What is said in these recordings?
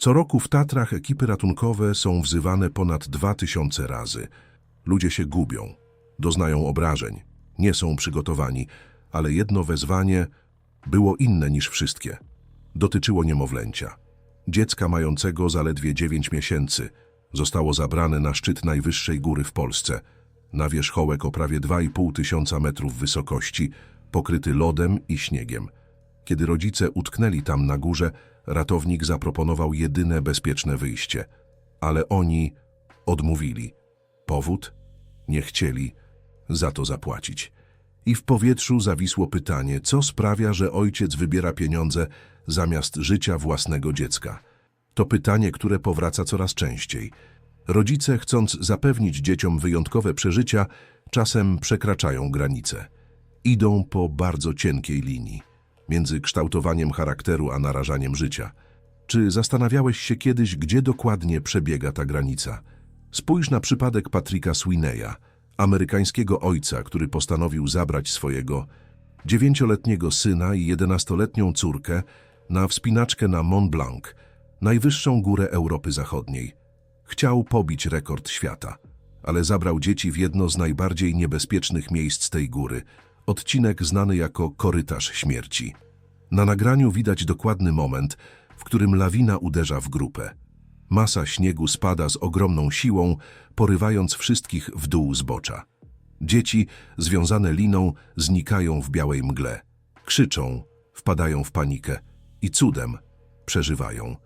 Co roku w Tatrach ekipy ratunkowe są wzywane ponad dwa tysiące razy. Ludzie się gubią, doznają obrażeń, nie są przygotowani, ale jedno wezwanie było inne niż wszystkie. Dotyczyło niemowlęcia. Dziecka mającego zaledwie 9 miesięcy zostało zabrane na szczyt najwyższej góry w Polsce, na wierzchołek o prawie 2,5 tysiąca metrów wysokości, pokryty lodem i śniegiem. Kiedy rodzice utknęli tam na górze, ratownik zaproponował jedyne bezpieczne wyjście, ale oni odmówili. Powód? Nie chcieli za to zapłacić. I w powietrzu zawisło pytanie, co sprawia, że ojciec wybiera pieniądze zamiast życia własnego dziecka. To pytanie, które powraca coraz częściej. Rodzice, chcąc zapewnić dzieciom wyjątkowe przeżycia, czasem przekraczają granice. Idą po bardzo cienkiej linii między kształtowaniem charakteru a narażaniem życia. Czy zastanawiałeś się kiedyś, gdzie dokładnie przebiega ta granica? Spójrz na przypadek Patricka Swineya, amerykańskiego ojca, który postanowił zabrać swojego dziewięcioletniego syna i jedenastoletnią córkę na wspinaczkę na Mont Blanc, najwyższą górę Europy Zachodniej. Chciał pobić rekord świata, ale zabrał dzieci w jedno z najbardziej niebezpiecznych miejsc tej góry, odcinek znany jako korytarz śmierci. Na nagraniu widać dokładny moment, w którym lawina uderza w grupę. Masa śniegu spada z ogromną siłą, porywając wszystkich w dół zbocza. Dzieci, związane liną, znikają w białej mgle. Krzyczą, wpadają w panikę i cudem przeżywają.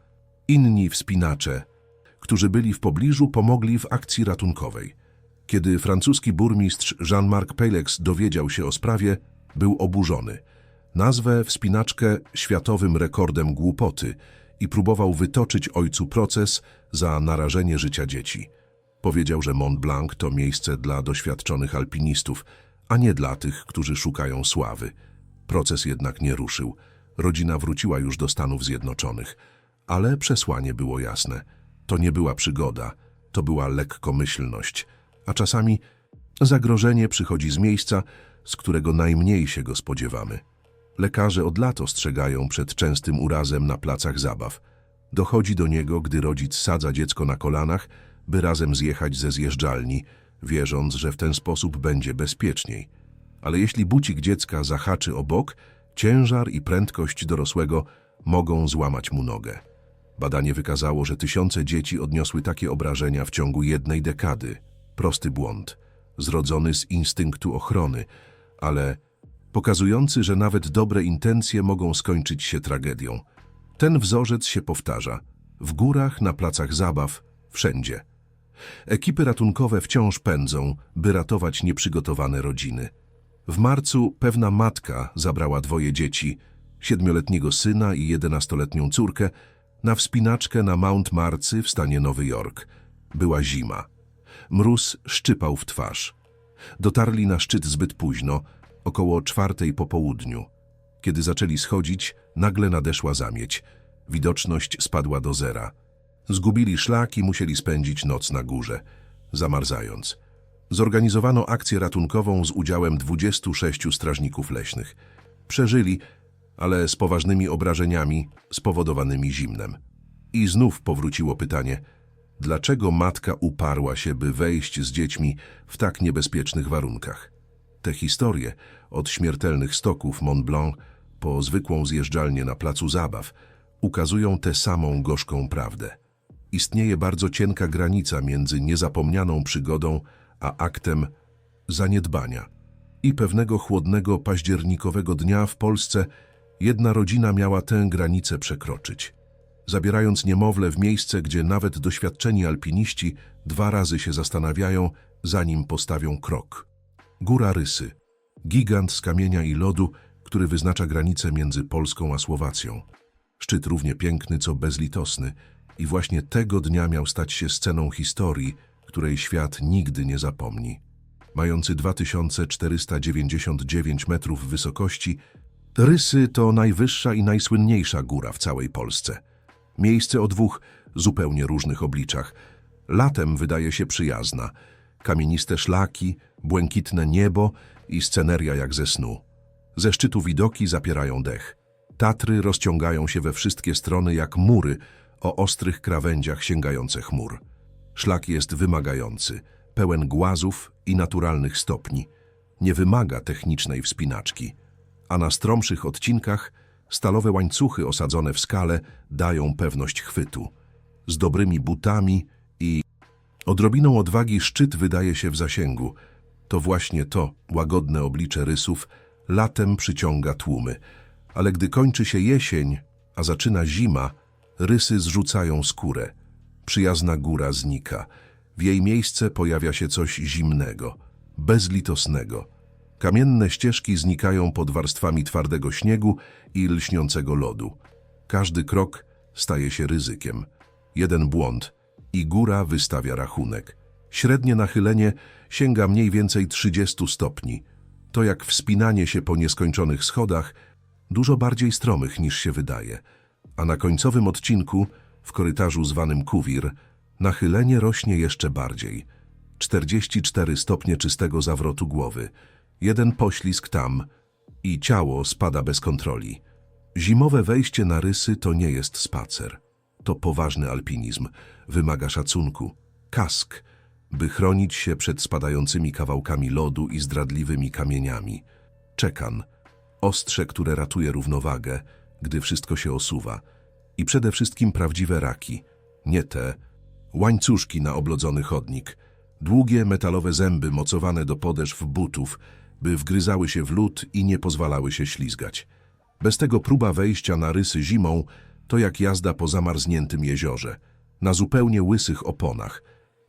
Inni wspinacze, którzy byli w pobliżu, pomogli w akcji ratunkowej. Kiedy francuski burmistrz Jean-Marc Pelex dowiedział się o sprawie, był oburzony. Nazwę wspinaczkę światowym rekordem głupoty i próbował wytoczyć ojcu proces za narażenie życia dzieci. Powiedział, że Mont Blanc to miejsce dla doświadczonych alpinistów, a nie dla tych, którzy szukają sławy. Proces jednak nie ruszył. Rodzina wróciła już do Stanów Zjednoczonych, ale przesłanie było jasne. To nie była przygoda, to była lekkomyślność, a czasami zagrożenie przychodzi z miejsca, z którego najmniej się go spodziewamy. Lekarze od lat ostrzegają przed częstym urazem na placach zabaw. Dochodzi do niego, gdy rodzic sadza dziecko na kolanach, by razem zjechać ze zjeżdżalni, wierząc, że w ten sposób będzie bezpieczniej. Ale jeśli bucik dziecka zahaczy o bok, ciężar i prędkość dorosłego mogą złamać mu nogę. Badanie wykazało, że tysiące dzieci odniosły takie obrażenia w ciągu jednej dekady. Prosty błąd, zrodzony z instynktu ochrony, ale pokazujący, że nawet dobre intencje mogą skończyć się tragedią. Ten wzorzec się powtarza w górach, na placach zabaw, wszędzie. Ekipy ratunkowe wciąż pędzą, by ratować nieprzygotowane rodziny. W marcu pewna matka zabrała dwoje dzieci, siedmioletniego syna i jedenastoletnią córkę, na wspinaczkę na Mount Marcy w stanie Nowy Jork. Była zima. Mróz szczypał w twarz. Dotarli na szczyt zbyt późno, około czwartej po południu. Kiedy zaczęli schodzić, nagle nadeszła zamieć. Widoczność spadła do zera. Zgubili szlak i musieli spędzić noc na górze, zamarzając. Zorganizowano akcję ratunkową z udziałem 26 strażników leśnych. Przeżyli, ale z poważnymi obrażeniami spowodowanymi zimnem. I znów powróciło pytanie, dlaczego matka uparła się, by wejść z dziećmi w tak niebezpiecznych warunkach. Te historie, od śmiertelnych stoków Mont Blanc po zwykłą zjeżdżalnię na placu zabaw, ukazują tę samą gorzką prawdę. Istnieje bardzo cienka granica między niezapomnianą przygodą a aktem zaniedbania. I pewnego chłodnego październikowego dnia w Polsce jedna rodzina miała tę granicę przekroczyć. Zabierając niemowlę w miejsce, gdzie nawet doświadczeni alpiniści dwa razy się zastanawiają, zanim postawią krok. Góra Rysy, gigant z kamienia i lodu, który wyznacza granicę między Polską a Słowacją. Szczyt równie piękny, co bezlitosny i właśnie tego dnia miał stać się sceną historii, której świat nigdy nie zapomni. Mający 2499 metrów wysokości, Rysy to najwyższa i najsłynniejsza góra w całej Polsce. Miejsce o dwóch zupełnie różnych obliczach. Latem wydaje się przyjazna. Kamieniste szlaki, błękitne niebo i sceneria jak ze snu. Ze szczytu widoki zapierają dech. Tatry rozciągają się we wszystkie strony jak mury, o ostrych krawędziach sięgające chmur. Szlak jest wymagający, pełen głazów i naturalnych stopni. Nie wymaga technicznej wspinaczki, a na stromszych odcinkach stalowe łańcuchy osadzone w skale dają pewność chwytu. Z dobrymi butami i odrobiną odwagi szczyt wydaje się w zasięgu. To właśnie to łagodne oblicze rysów latem przyciąga tłumy. Ale gdy kończy się jesień, a zaczyna zima, rysy zrzucają skórę. Przyjazna góra znika. W jej miejsce pojawia się coś zimnego, bezlitosnego. Kamienne ścieżki znikają pod warstwami twardego śniegu i lśniącego lodu. Każdy krok staje się ryzykiem. Jeden błąd i góra wystawia rachunek. Średnie nachylenie sięga mniej więcej 30 stopni. To jak wspinanie się po nieskończonych schodach, dużo bardziej stromych niż się wydaje. A na końcowym odcinku, w korytarzu zwanym Kuwir, nachylenie rośnie jeszcze bardziej. 44 stopnie czystego zawrotu głowy, jeden poślizg tam i ciało spada bez kontroli. Zimowe wejście na rysy to nie jest spacer. To poważny alpinizm, wymaga szacunku, kask, by chronić się przed spadającymi kawałkami lodu i zdradliwymi kamieniami. Czekan, ostrze, które ratuje równowagę, gdy wszystko się osuwa. I przede wszystkim prawdziwe raki, nie te łańcuszki na oblodzony chodnik, długie metalowe zęby mocowane do podeszw butów, by wgryzały się w lód i nie pozwalały się ślizgać. Bez tego próba wejścia na rysy zimą to jak jazda po zamarzniętym jeziorze, na zupełnie łysych oponach.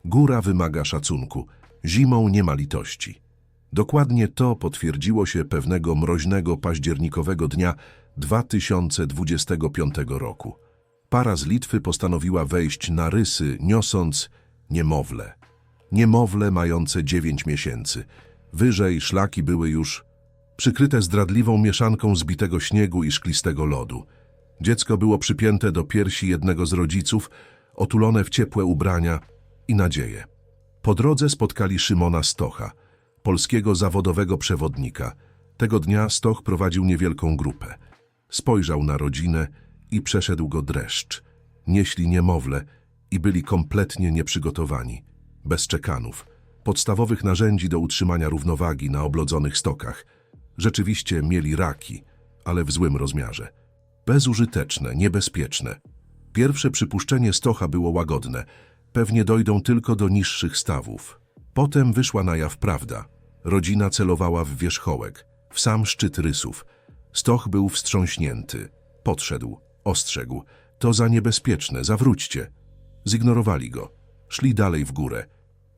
Góra wymaga szacunku, zimą nie ma litości. Dokładnie to potwierdziło się pewnego mroźnego październikowego dnia 2025 roku. Para z Litwy postanowiła wejść na rysy, niosąc niemowlę. Niemowlę mające dziewięć miesięcy. Wyżej szlaki były już przykryte zdradliwą mieszanką zbitego śniegu i szklistego lodu. Dziecko było przypięte do piersi jednego z rodziców, otulone w ciepłe ubrania i nadzieję. Po drodze spotkali Szymona Stocha, polskiego zawodowego przewodnika. Tego dnia Stoch prowadził niewielką grupę. Spojrzał na rodzinę i przeszedł go dreszcz. Nieśli niemowlę i byli kompletnie nieprzygotowani, bez czekanów, podstawowych narzędzi do utrzymania równowagi na oblodzonych stokach. Rzeczywiście mieli raki, ale w złym rozmiarze. Bezużyteczne, niebezpieczne. Pierwsze przypuszczenie Stocha było łagodne. Pewnie dojdą tylko do niższych stawów. Potem wyszła na jaw prawda. Rodzina celowała w wierzchołek, w sam szczyt rysów. Stoch był wstrząśnięty. Podszedł, ostrzegł. To za niebezpieczne, zawróćcie. Zignorowali go. Szli dalej w górę.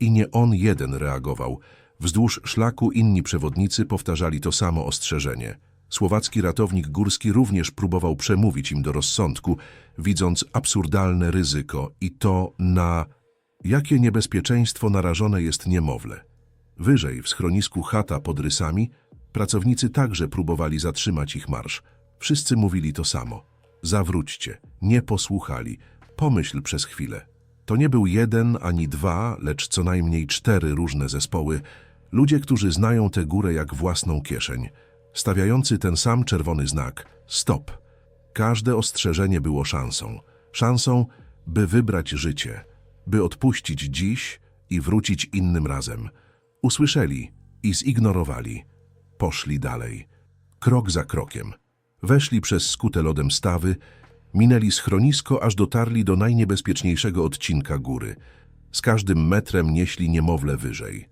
I nie on jeden reagował. Wzdłuż szlaku inni przewodnicy powtarzali to samo ostrzeżenie. Słowacki ratownik górski również próbował przemówić im do rozsądku, widząc absurdalne ryzyko i to na jakie niebezpieczeństwo narażone jest niemowlę. Wyżej, w schronisku chata pod rysami, pracownicy także próbowali zatrzymać ich marsz. Wszyscy mówili to samo. Zawróćcie, nie posłuchali, pomyśl przez chwilę. To nie był jeden ani dwa, lecz co najmniej cztery różne zespoły, ludzie, którzy znają tę górę jak własną kieszeń, stawiający ten sam czerwony znak stop. Każde ostrzeżenie było szansą. Szansą, by wybrać życie, by odpuścić dziś i wrócić innym razem. Usłyszeli i zignorowali. Poszli dalej. Krok za krokiem. Weszli przez skute lodem stawy, minęli schronisko, aż dotarli do najniebezpieczniejszego odcinka góry. Z każdym metrem nieśli niemowlę wyżej.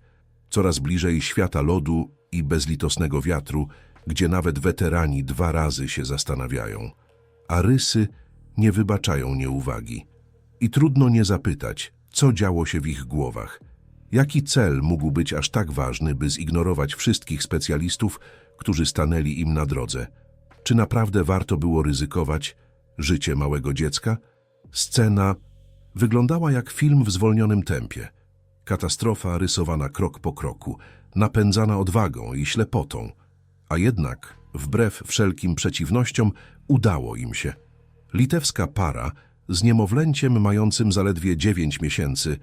Coraz bliżej świata lodu i bezlitosnego wiatru, gdzie nawet weterani dwa razy się zastanawiają. A rysy nie wybaczają nieuwagi. I trudno nie zapytać, co działo się w ich głowach. Jaki cel mógł być aż tak ważny, by zignorować wszystkich specjalistów, którzy stanęli im na drodze? Czy naprawdę warto było ryzykować życie małego dziecka? Scena wyglądała jak film w zwolnionym tempie. Katastrofa rysowana krok po kroku, napędzana odwagą i ślepotą. A jednak, wbrew wszelkim przeciwnościom, udało im się. Litewska para z niemowlęciem mającym zaledwie dziewięć miesięcy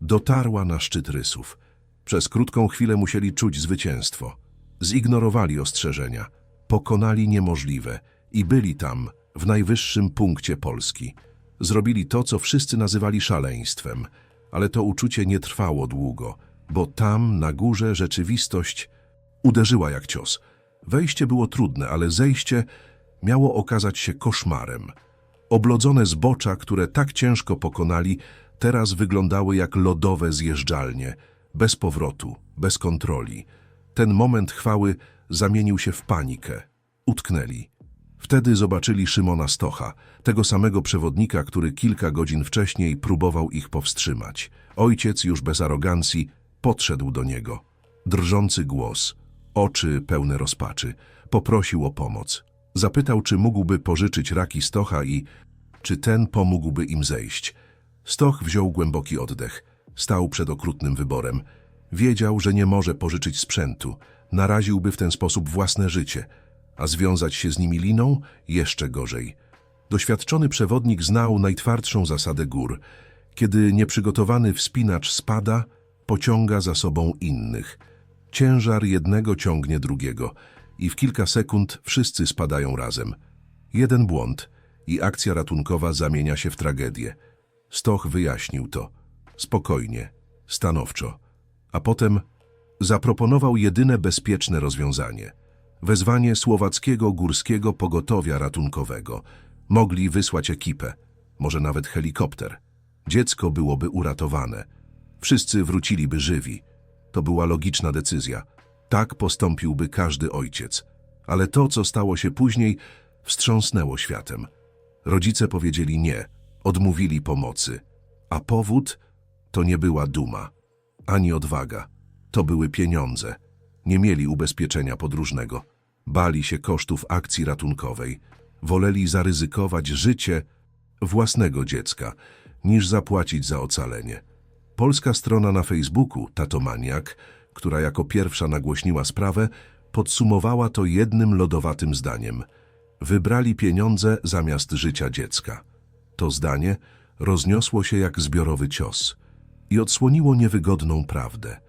dotarła na szczyt rysów. Przez krótką chwilę musieli czuć zwycięstwo. Zignorowali ostrzeżenia, pokonali niemożliwe i byli tam, w najwyższym punkcie Polski. Zrobili to, co wszyscy nazywali szaleństwem, ale to uczucie nie trwało długo, bo tam, na górze, rzeczywistość uderzyła jak cios. Wejście było trudne, ale zejście miało okazać się koszmarem. Oblodzone zbocza, które tak ciężko pokonali, teraz wyglądały jak lodowe zjeżdżalnie, bez powrotu, bez kontroli. Ten moment chwały zamienił się w panikę. Utknęli. Wtedy zobaczyli Szymona Stocha, tego samego przewodnika, który kilka godzin wcześniej próbował ich powstrzymać. Ojciec, już bez arogancji, podszedł do niego. Drżący głos, oczy pełne rozpaczy, poprosił o pomoc. Zapytał, czy mógłby pożyczyć raki Stocha i czy ten pomógłby im zejść. Stoch wziął głęboki oddech, stał przed okrutnym wyborem. Wiedział, że nie może pożyczyć sprzętu, naraziłby w ten sposób własne życie, a związać się z nimi liną jeszcze gorzej. Doświadczony przewodnik znał najtwardszą zasadę gór. Kiedy nieprzygotowany wspinacz spada, pociąga za sobą innych. Ciężar jednego ciągnie drugiego i w kilka sekund wszyscy spadają razem. Jeden błąd i akcja ratunkowa zamienia się w tragedię. Stoch wyjaśnił to. Spokojnie, stanowczo. A potem zaproponował jedyne bezpieczne rozwiązanie. Wezwanie słowackiego górskiego pogotowia ratunkowego. Mogli wysłać ekipę, może nawet helikopter. Dziecko byłoby uratowane. Wszyscy wróciliby żywi. To była logiczna decyzja. Tak postąpiłby każdy ojciec. Ale to, co stało się później, wstrząsnęło światem. Rodzice powiedzieli nie, odmówili pomocy. A powód to nie była duma, ani odwaga. To były pieniądze. Nie mieli ubezpieczenia podróżnego. Bali się kosztów akcji ratunkowej. Woleli zaryzykować życie własnego dziecka, niż zapłacić za ocalenie. Polska strona na Facebooku, Tatomaniak, która jako pierwsza nagłośniła sprawę, podsumowała to jednym lodowatym zdaniem. Wybrali pieniądze zamiast życia dziecka. To zdanie rozniosło się jak zbiorowy cios i odsłoniło niewygodną prawdę.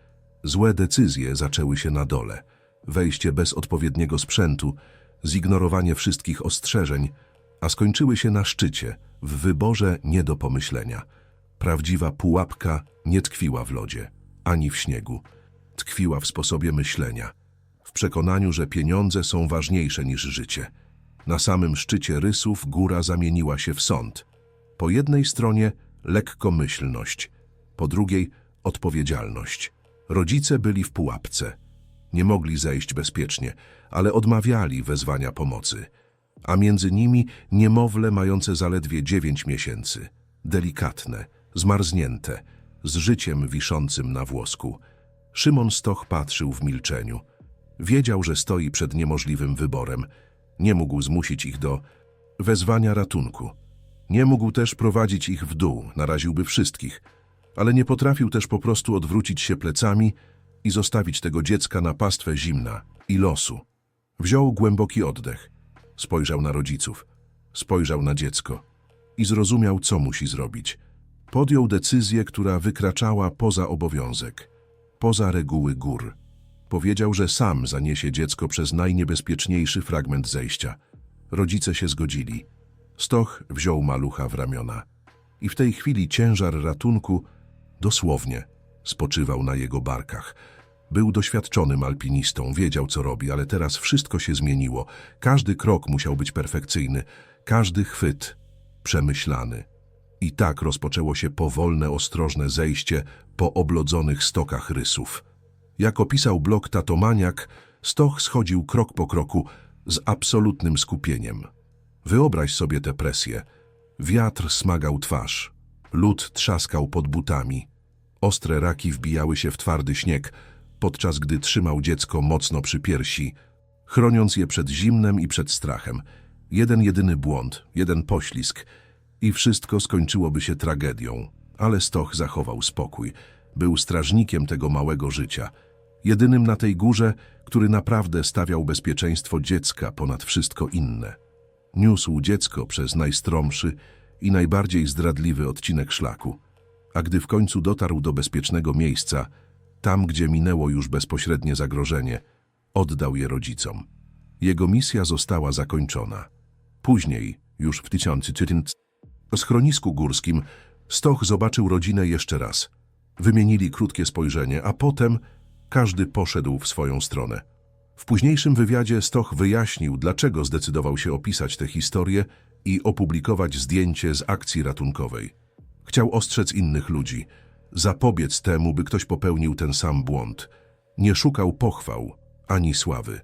Złe decyzje zaczęły się na dole. Wejście bez odpowiedniego sprzętu, zignorowanie wszystkich ostrzeżeń, a skończyły się na szczycie, w wyborze nie do pomyślenia. Prawdziwa pułapka nie tkwiła w lodzie, ani w śniegu. Tkwiła w sposobie myślenia, w przekonaniu, że pieniądze są ważniejsze niż życie. Na samym szczycie rysów góra zamieniła się w sąd. Po jednej stronie lekkomyślność, po drugiej odpowiedzialność. Rodzice byli w pułapce. Nie mogli zejść bezpiecznie, ale odmawiali wezwania pomocy. A między nimi niemowlę mające zaledwie dziewięć miesięcy. Delikatne, zmarznięte, z życiem wiszącym na włosku. Szymon Stoch patrzył w milczeniu. Wiedział, że stoi przed niemożliwym wyborem. Nie mógł zmusić ich do wezwania ratunku. Nie mógł też prowadzić ich w dół, naraziłby wszystkich, ale nie potrafił też po prostu odwrócić się plecami i zostawić tego dziecka na pastwę zimna i losu. Wziął głęboki oddech, spojrzał na rodziców, spojrzał na dziecko i zrozumiał, co musi zrobić. Podjął decyzję, która wykraczała poza obowiązek, poza reguły gór. Powiedział, że sam zaniesie dziecko przez najniebezpieczniejszy fragment zejścia. Rodzice się zgodzili. Stoch wziął malucha w ramiona. I w tej chwili ciężar ratunku dosłownie spoczywał na jego barkach. Był doświadczonym alpinistą, wiedział co robi, ale teraz wszystko się zmieniło. Każdy krok musiał być perfekcyjny, każdy chwyt przemyślany. I tak rozpoczęło się powolne, ostrożne zejście po oblodzonych stokach rysów. Jak opisał blog Tatomaniak, Stoch schodził krok po kroku z absolutnym skupieniem. Wyobraź sobie tę presję. Wiatr smagał twarz, lód trzaskał pod butami, ostre raki wbijały się w twardy śnieg, podczas gdy trzymał dziecko mocno przy piersi, chroniąc je przed zimnem i przed strachem. Jeden jedyny błąd, jeden poślizg i wszystko skończyłoby się tragedią. Ale Stoch zachował spokój. Był strażnikiem tego małego życia. Jedynym na tej górze, który naprawdę stawiał bezpieczeństwo dziecka ponad wszystko inne. Niósł dziecko przez najstromszy i najbardziej zdradliwy odcinek szlaku. A gdy w końcu dotarł do bezpiecznego miejsca, tam gdzie minęło już bezpośrednie zagrożenie, oddał je rodzicom. Jego misja została zakończona. Później, już w 1900 W schronisku górskim Stoch zobaczył rodzinę jeszcze raz. Wymienili krótkie spojrzenie, a potem każdy poszedł w swoją stronę. W późniejszym wywiadzie Stoch wyjaśnił, dlaczego zdecydował się opisać tę historię i opublikować zdjęcie z akcji ratunkowej. Chciał ostrzec innych ludzi, zapobiec temu, by ktoś popełnił ten sam błąd. Nie szukał pochwał ani sławy.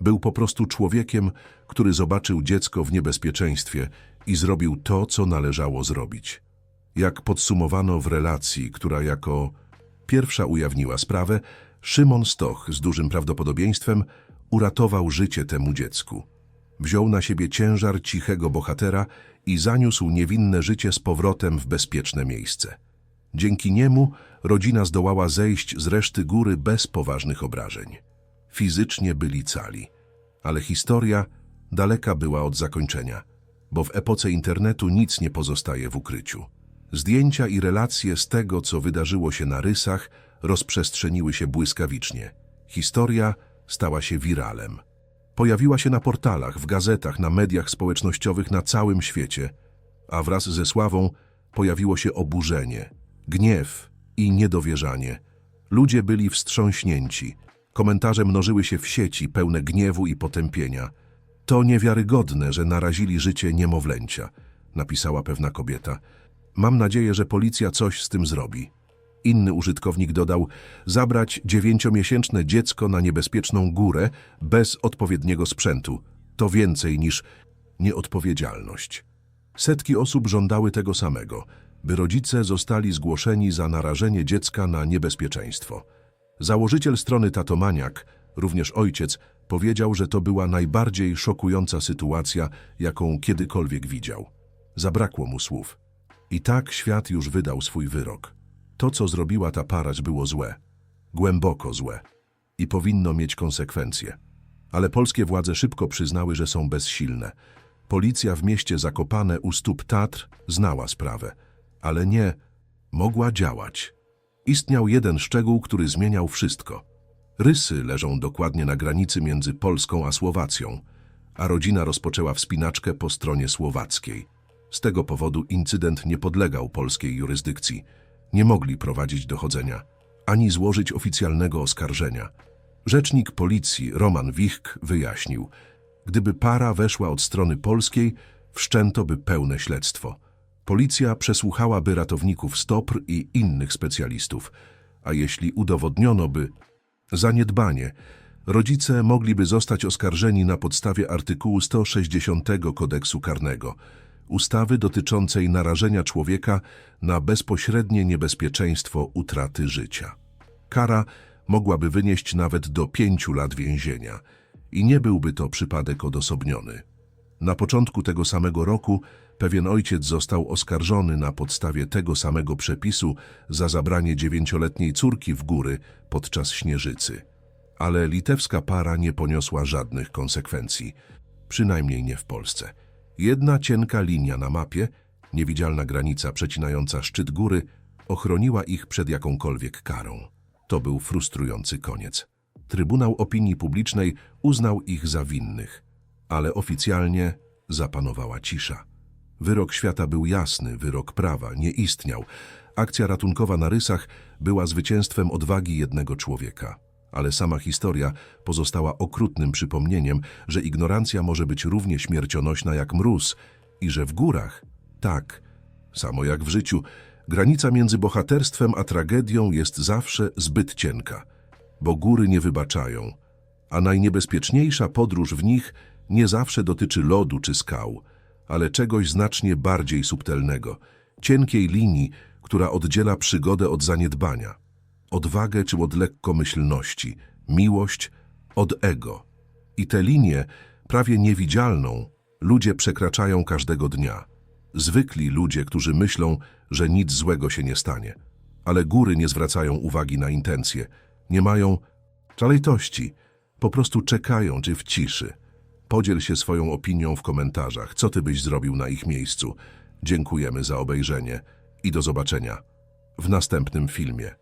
Był po prostu człowiekiem, który zobaczył dziecko w niebezpieczeństwie i zrobił to, co należało zrobić. Jak podsumowano w relacji, która jako pierwsza ujawniła sprawę, Szymon Stoch z dużym prawdopodobieństwem uratował życie temu dziecku. Wziął na siebie ciężar cichego bohatera i zaniósł niewinne życie z powrotem w bezpieczne miejsce. Dzięki niemu rodzina zdołała zejść z reszty góry bez poważnych obrażeń. Fizycznie byli cali, ale historia daleka była od zakończenia, bo w epoce internetu nic nie pozostaje w ukryciu. Zdjęcia i relacje z tego, co wydarzyło się na rysach, rozprzestrzeniły się błyskawicznie. Historia stała się wiralem. Pojawiła się na portalach, w gazetach, na mediach społecznościowych na całym świecie, a wraz ze sławą pojawiło się oburzenie, gniew i niedowierzanie. Ludzie byli wstrząśnięci. Komentarze mnożyły się w sieci, pełne gniewu i potępienia. To niewiarygodne, że narazili życie niemowlęcia, napisała pewna kobieta. Mam nadzieję, że policja coś z tym zrobi. Inny użytkownik dodał, zabrać dziewięciomiesięczne dziecko na niebezpieczną górę bez odpowiedniego sprzętu. To więcej niż nieodpowiedzialność. Setki osób żądały tego samego, by rodzice zostali zgłoszeni za narażenie dziecka na niebezpieczeństwo. Założyciel strony Tatomaniak, również ojciec, powiedział, że to była najbardziej szokująca sytuacja, jaką kiedykolwiek widział. Zabrakło mu słów. I tak świat już wydał swój wyrok. To, co zrobiła ta parać, było złe. Głęboko złe. I powinno mieć konsekwencje. Ale polskie władze szybko przyznały, że są bezsilne. Policja w mieście Zakopane u stóp Tatr znała sprawę, ale nie mogła działać. Istniał jeden szczegół, który zmieniał wszystko. Rysy leżą dokładnie na granicy między Polską a Słowacją, a rodzina rozpoczęła wspinaczkę po stronie słowackiej. Z tego powodu incydent nie podlegał polskiej jurysdykcji. Nie mogli prowadzić dochodzenia, ani złożyć oficjalnego oskarżenia. Rzecznik policji Roman Wichk wyjaśnił, gdyby para weszła od strony polskiej, wszczęto by pełne śledztwo. Policja przesłuchałaby ratowników STOPR i innych specjalistów, a jeśli udowodniono by zaniedbanie, rodzice mogliby zostać oskarżeni na podstawie artykułu 160 kodeksu karnego, ustawy dotyczącej narażenia człowieka na bezpośrednie niebezpieczeństwo utraty życia. Kara mogłaby wynieść nawet do pięciu lat więzienia i nie byłby to przypadek odosobniony. Na początku tego samego roku pewien ojciec został oskarżony na podstawie tego samego przepisu za zabranie dziewięcioletniej córki w góry podczas śnieżycy. Ale litewska para nie poniosła żadnych konsekwencji, przynajmniej nie w Polsce. Jedna cienka linia na mapie, niewidzialna granica przecinająca szczyt góry, ochroniła ich przed jakąkolwiek karą. To był frustrujący koniec. Trybunał Opinii Publicznej uznał ich za winnych, ale oficjalnie zapanowała cisza. Wyrok świata był jasny, wyrok prawa nie istniał. Akcja ratunkowa na rysach była zwycięstwem odwagi jednego człowieka. Ale sama historia pozostała okrutnym przypomnieniem, że ignorancja może być równie śmiercionośna jak mróz i że w górach, tak, samo jak w życiu, granica między bohaterstwem a tragedią jest zawsze zbyt cienka, bo góry nie wybaczają, a najniebezpieczniejsza podróż w nich nie zawsze dotyczy lodu czy skał, ale czegoś znacznie bardziej subtelnego, cienkiej linii, która oddziela przygodę od zaniedbania, odwagę czy od lekkomyślności, miłość od ego. I tę linię, prawie niewidzialną, ludzie przekraczają każdego dnia. Zwykli ludzie, którzy myślą, że nic złego się nie stanie. Ale góry nie zwracają uwagi na intencje, nie mają szalejtości, po prostu czekają czy w ciszy. Podziel się swoją opinią w komentarzach, co ty byś zrobił na ich miejscu. Dziękujemy za obejrzenie i do zobaczenia w następnym filmie.